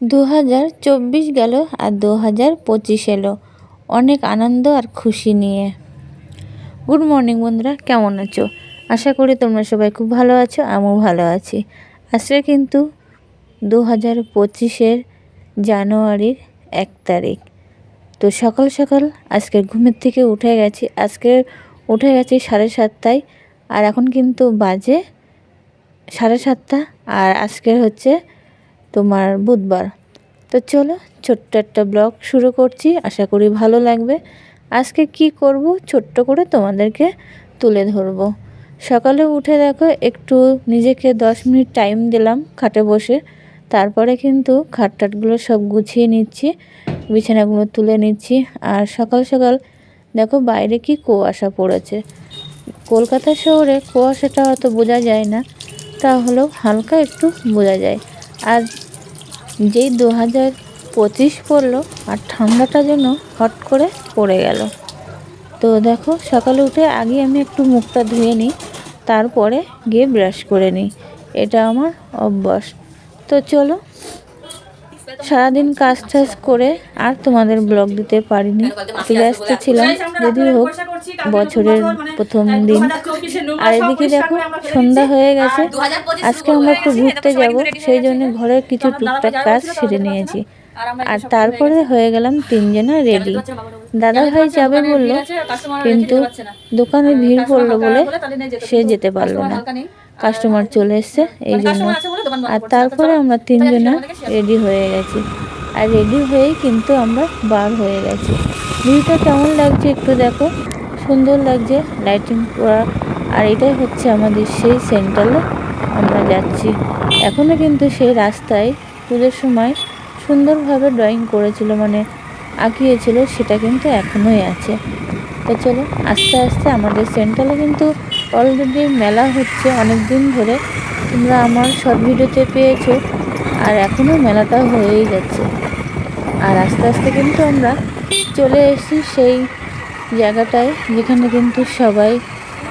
দু হাজার চব্বিশ গেল আর দু হাজার পঁচিশ এলো। অনেক আনন্দ আর খুশি নিয়ে। গুড মর্নিং বন্ধুরা, কেমন আছো? আশা করি তোমরা সবাই খুব ভালো আছো, আমিও ভালো আছি। আজকে কিন্তু দু হাজার পঁচিশের জানুয়ারির এক তারিখ। তো সকাল সকাল আজকে ঘুমের থেকে উঠে গেছি। আজকে উঠে গেছি সাড়ে সাতটায়, আর এখন কিন্তু বাজে সাড়ে সাতটা, আর আজকের হচ্ছে তোমার বুধবার। তো চলো, ছোট্ট একটা ব্লগ শুরু করছি। আশা করি ভালো লাগবে। আজকে কি করব? ছোট্ট করে তোমাদেরকে তুলে ধরবো। সকালে উঠে দেখো, একটু নিজেকে দশ মিনিট টাইম দিলাম খাটে বসে। তারপরে কিন্তু খাট টাটগুলো সব গুছিয়ে নিচ্ছি, বিছানাগুলো তুলে নিচ্ছি। আর সকাল সকাল দেখো বাইরে কি কুয়াশা পড়েছে। কলকাতা শহরে কুয়াশাটা অত বোঝা যায় না তাহলেও হালকা একটু বোঝা যায়। আর যেই দু হাজার পঁচিশ পড়ল আর ঠান্ডাটা যেন হট করে পড়ে গেল। তো দেখো, সকালে উঠে আগে আমি একটু মুখটা ধুয়ে নিই, তারপরে গিয়ে ব্রাশ করে নিই। এটা আমার অভ্যাস। তো চলো সারাদিন কাজ টাজ করে আর তোমাদের ব্লগ দিতে পারিনি। ব্যস্ত ছিলাম যদি হোক, বছরের প্রথম দিন। আর এদিকে দেখো, সন্ধ্যা হয়ে গেছে। আজকে আমরা একটু ঘুরতে যাব, সেই জন্য ঘরের কিছু টুকটাক কাজ সেরে নিয়েছি। আর তারপরে হয়ে গেলাম তিনজনা রেডি দাদা ভাই যাবে বলল কিন্তু দোকানে ভিড় পড়ল বলে সে যেতে পারল না। কাস্টমার চলে এসছে এই জন্য আর তারপরে আমরা তিনজনা রেডি হয়ে গেছি। আর রেডি হয়েই কিন্তু আমরা বার হয়ে গেছি। ভিউটা কেমন লাগছে একটু দেখো। সুন্দর লাগছে লাইটিং করা আর এটাই হচ্ছে আমাদের সেই সেন্টারে আমরা যাচ্ছি। এখনও কিন্তু সেই রাস্তায় পুজোর সময় সুন্দরভাবে ড্রয়িং করেছিল মানে আঁকিয়েছিল, সেটা কিন্তু এখনোই আছে। তো চলো, আস্তে আস্তে আমাদের সেন্টারে কিন্তু অলরেডি মেলা হচ্ছে অনেক দিন ধরে। তোমরা আমার শর্ট ভিডিওতে পেয়েছ, আর এখনও মেলাটা হয়েই যাচ্ছে। আর আস্তে আস্তে কিন্তু আমরা চলে এসেছি সেই জায়গাটায়, যেখানে কিন্তু সবাই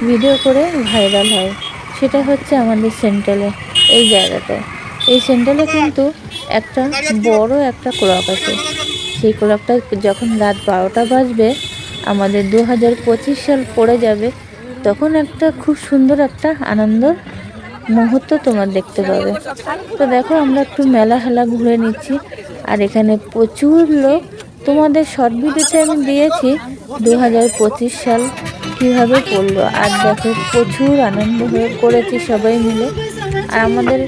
ভিডিও করে ভাইরাল হয়। সেটা হচ্ছে আমাদের সেন্ট্রালে এই জায়গাটায়। এই সেন্ট্রালে কিন্তু একটা বড় একটা ক্লক আছে। সেই ক্লকটা যখন রাত বারোটা বাজবে, আমাদের দু হাজার পঁচিশ সাল পড়ে যাবে, তখন একটা খুব সুন্দর একটা আনন্দ মুহূর্ত তোমার দেখতে পাবে। তো দেখো, আমরা একটু মেলা হেলা ঘুরে নিচ্ছি, আর এখানে প্রচুর লোক। তোমাদের শর্ট ভিডিওতে আমি দিয়েছি দু হাজার পঁচিশ সাল কীভাবে পড়ল। আর দেখো, প্রচুর আনন্দ হয়ে করেছি সবাই মিলে। আর আমাদের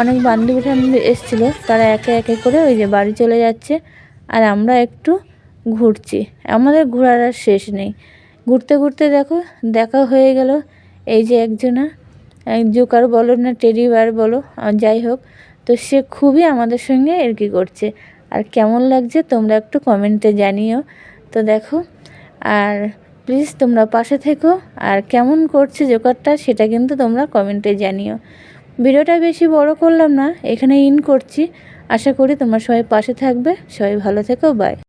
অনেক বান্ধবী টান্ধবী এসেছিল, তারা একে একে করে ওই যে বাড়ি চলে যাচ্ছে আর আমরা একটু ঘুরছি। আমাদের ঘোরার আর শেষ নেই। ঘুরতে ঘুরতে দেখো, দেখা হয়ে গেল এই যে একজনা জোকার বলো না, টেডি বার বলো যাই হোক, তো সে খুবই আমাদের সঙ্গে আর কি করছে। আর কেমন লাগছে তোমরা একটু কমেন্টে জানিও। তো দেখো, আর প্লিজ তোমরা পাশে থেকো, আর কেমন করছে জোকারটা সেটা কিন্তু তোমরা কমেন্টে জানিও। ভিডিওটা বেশি বড় করলাম না এখানে ইন করছি। আশা করি তোমার সবাই পাশে থাকবে, সবাই ভালো থেকো বাই